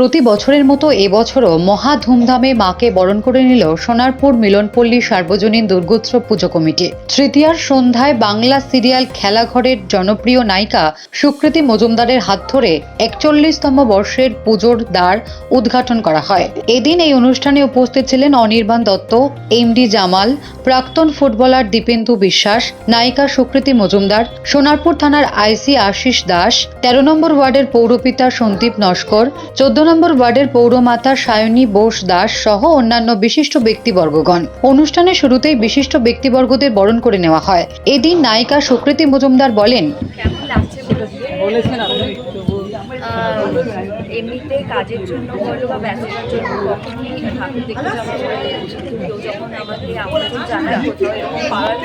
প্রতি বছরের মতো এবছরও মহা ধুমধামে মাকে বরণ করে নিল সোনারপুর মিলনপল্লী সার্বজনীন দুর্গোৎসব পুজো কমিটি। তৃতীয়ার সন্ধ্যায় বাংলা সিরিয়াল খেলাঘরের জনপ্রিয় নায়িকা সুকৃতি মজুমদারের হাত ধরে একচল্লিশতম বর্ষের পুজোর দ্বার উদ্ঘাটন করা হয়। এদিন এই অনুষ্ঠানে উপস্থিত ছিলেন অনির্বাণ দত্ত এমডি জামাল, প্রাক্তন ফুটবলার দীপেন্দু বিশ্বাস, নায়িকা সুকৃতি মজুমদার, সোনারপুর থানার আইসি আশিস দাস, তেরো নম্বর ওয়ার্ডের পৌরপিতা সন্দীপ নস্কর, চোদ্দ নম্বর ওয়ার্ডের পৌরমাতা সায়নী বোস দাস সহ অন্যান্য বিশিষ্ট ব্যক্তিবর্গগণ। অনুষ্ঠানের শুরুতেই বিশিষ্ট ব্যক্তিবর্গদের বরণ করে নেওয়া হয়। এদিন নায়িকা সুকৃতি মজুমদার বলেন এমনিতে কাজের জন্য বলো বা ব্যস্ততার জন্য কখনোই ঠাকুর দেখতে যাওয়া হয়? কেউ যখন আমাকে আমন্ত্রণ জানায় কোথাও এরকম পাড়ার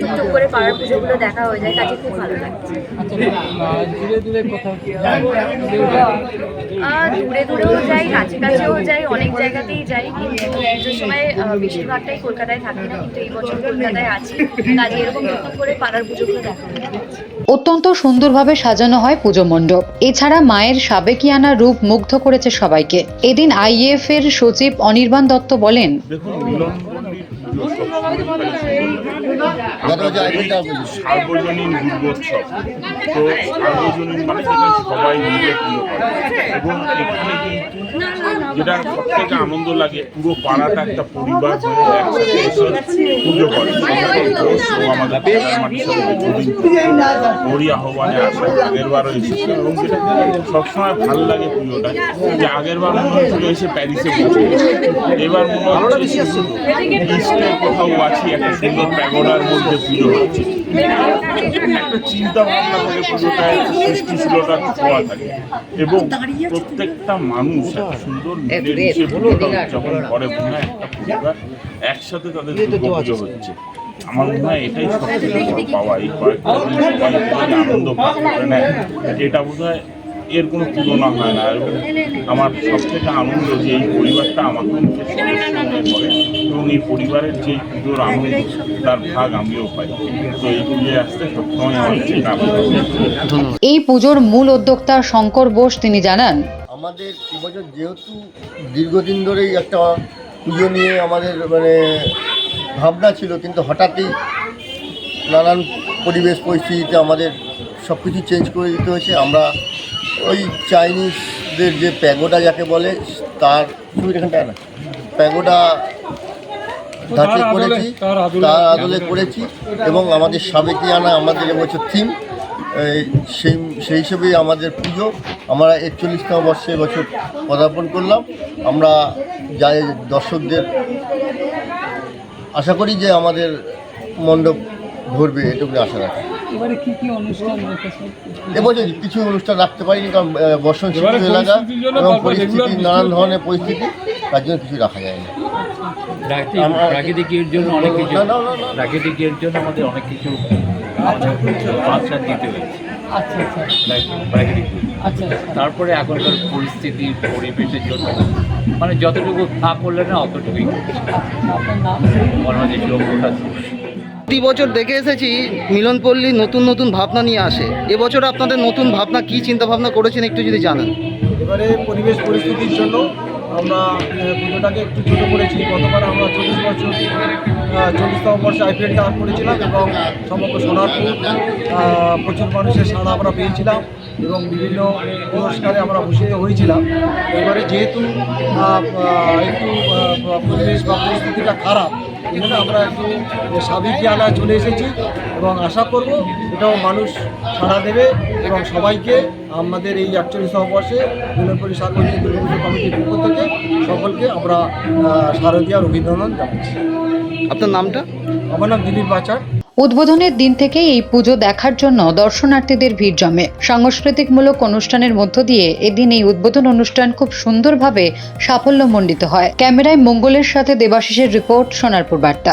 টুকটুক করে পাড়ার পুজোগুলো দেখা হয়ে যায় কাজে খুব ভালো লাগছে আচ্ছা দূরে হয়? দূরেও যাই কাছাকাছিও যাই অনেক জায়গাতেই যাই কিন্তু পুজোর সময় বেশিরভাগটাই কলকাতায় থাকি না কিন্তু এই বছর কলকাতায় আছি। কাজে এরকম টুকটুক করে পাড়ার পুজোগুলো দেখা হয়ে অত্যন্ত সুন্দরভাবে সাজানো হয় পুজো মণ্ডপ। এছাড়া মায়ের সাবেকিয়ানা রূপ মুগ্ধ করেছে সবাইকে। এদিন আইএফ এর সচিব অনির্বাণ দত্ত বলেন দেখুন মিলনপল্লীর পুজো সবসময় সার্বজনীন দুর্গোৎসব। তো সার্বজনীন মানে সবাই মিলে পুজো করে এবং এখানে কিন্তু যেটা সব থেকে আনন্দ লাগে, পুরো পাড়াটা একটা পরিবার হয়ে পুজো করে। আমাদের ওরই আহ্বানে আসে, আগের বারও এসেছে এবং যেটা সবসময় ভালো লাগে পুজোটা। যে আগের বার মনে হচ্ছিল এসে প্যারিসে পৌঁছে এবার মনে হচ্ছে কোথাও আছি, একটা সুন্দর প্যাগোডার মধ্যে পুজো হচ্ছে। একটা চিন্তা ভাবনা থাকে পুজোটায় সৃষ্টিশীলতা ছোঁয়া থাকে এবং প্রত্যেকটা মানুষ সুন্দর মিলেমিশে পুজোটা যখন করে মনে হয় একটা পরিবার একসাথে তাদের দুর্গাপুজো হচ্ছে। আমার মনে হয় এটাই সবচেয়ে বড় পাওয়া এই কয়েকটা আনন্দ পাওয়া করে নেয় এটা বোধ হয় এর কোনো তুলনা হয় না। এবং আমার সব থেকে আনন্দ যে এই পরিবারটা আমাকে সদস্য মনে করে এবং এই পরিবারের যে পুজোর আনন্দ তার ভাগ আমিও পাই। তো এই পুজোয় আসতে সবসময় আমার এই পুজোর মূল উদ্যোক্তা শঙ্কর বোস তিনি জানান আমাদের এবছর যেহেতু দীর্ঘদিন ধরেই একটা পুজো নিয়ে আমাদের মানে ভাবনা ছিল কিন্তু হঠাৎই নানান পরিবেশ পরিস্থিতিতে আমাদের সব কিছু চেঞ্জ করে দিতে হয়েছে। আমরা ওই চাইনিজদের যে প্যাগোডা যাকে বলে তার তুমি এখানটা না। প্যাগোডা ধাঁচে করেছি তার আদলে করেছি এবং আমাদের সাবেকিয়ানা আমাদের এবছর থিম সেই সেই হিসেবেই আমাদের পুজো আমরা একচল্লিশতম বর্ষে এবছর পদার্পণ করলাম। আমরা যাই দর্শকদের আশা করি যে আমাদের মণ্ডপ ভরবে এটুকু আশা রাখি। এবারে কি কি অনুষ্ঠান এবছর কিছু অনুষ্ঠান রাখতে পারিনি কারণ বর্ষণ শিল্প এলাকা এবং পরিস্থিতি নানান ধরনের পরিস্থিতি তার জন্য কিছু রাখা যায় না প্রাকৃতিক জন্য অনেক কিছু। প্রাকৃতিকের জন্য আমাদের অনেক কিছু আশ্বাস দিতে হয়েছে। আচ্ছা আচ্ছা। প্রাকৃতিক- প্রাকৃতিক আচ্ছা আচ্ছা। তারপরে এখনকার পরিস্থিতি পরিবেশের জন্য মানে যতটুকু না করলে না অতটুকুই। আপনার নাম? বাংলাদেশ লোকপ্রকাশ প্রতি বছর দেখে এসেছি মিলনপল্লী নতুন নতুন ভাবনা নিয়ে আসে। এবছর আপনাদের নতুন ভাবনা কি চিন্তা ভাবনা করেছেন একটু যদি জানান। এবারে পরিবেশ পরিস্থিতির জন্য আমরা পুজোটাকে একটু ছোটো করেছি। গতবার আমরা চল্লিশ বছর চল্লিশতম বর্ষে আইপিএল দান করেছিলাম এবং সমগ্র সোনারপুর প্রচুর মানুষের সাড়া আমরা পেয়েছিলাম এবং বিভিন্ন পুরস্কারে আমরা ভূষিত হয়েছিলাম। এবারে যেহেতু একটু পরিবেশ বা পরিস্থিতিটা খারাপ জন্য আমরা একটু আনা চলে এসেছি এবং আশা করব এটাও মানুষ সাড়া দেবে এবং সবাইকে আমাদের এই একচল্লিশ বর্ষে বিনোদপুরী সার্বজনীন দুর্গাপুজো কমিটির পক্ষ থেকে সকলকে আমরা শারদীয়ার অভিনন্দন জানাচ্ছি। আপনার নামটা? আমার নাম দিলীপ বাচার। উদ্বোধনের দিন থেকেই এই পুজো দেখার জন্য দর্শনার্থীদের ভিড় জমে। সাংস্কৃতিকমূলক অনুষ্ঠানের মধ্য দিয়ে এদিন এই উদ্বোধন অনুষ্ঠান খুব সুন্দরভাবে সাফল্যমণ্ডিত হয়। ক্যামেরায় মঙ্গলের সাথে দেবাশিসের রিপোর্ট, সোনারপুর বার্তা।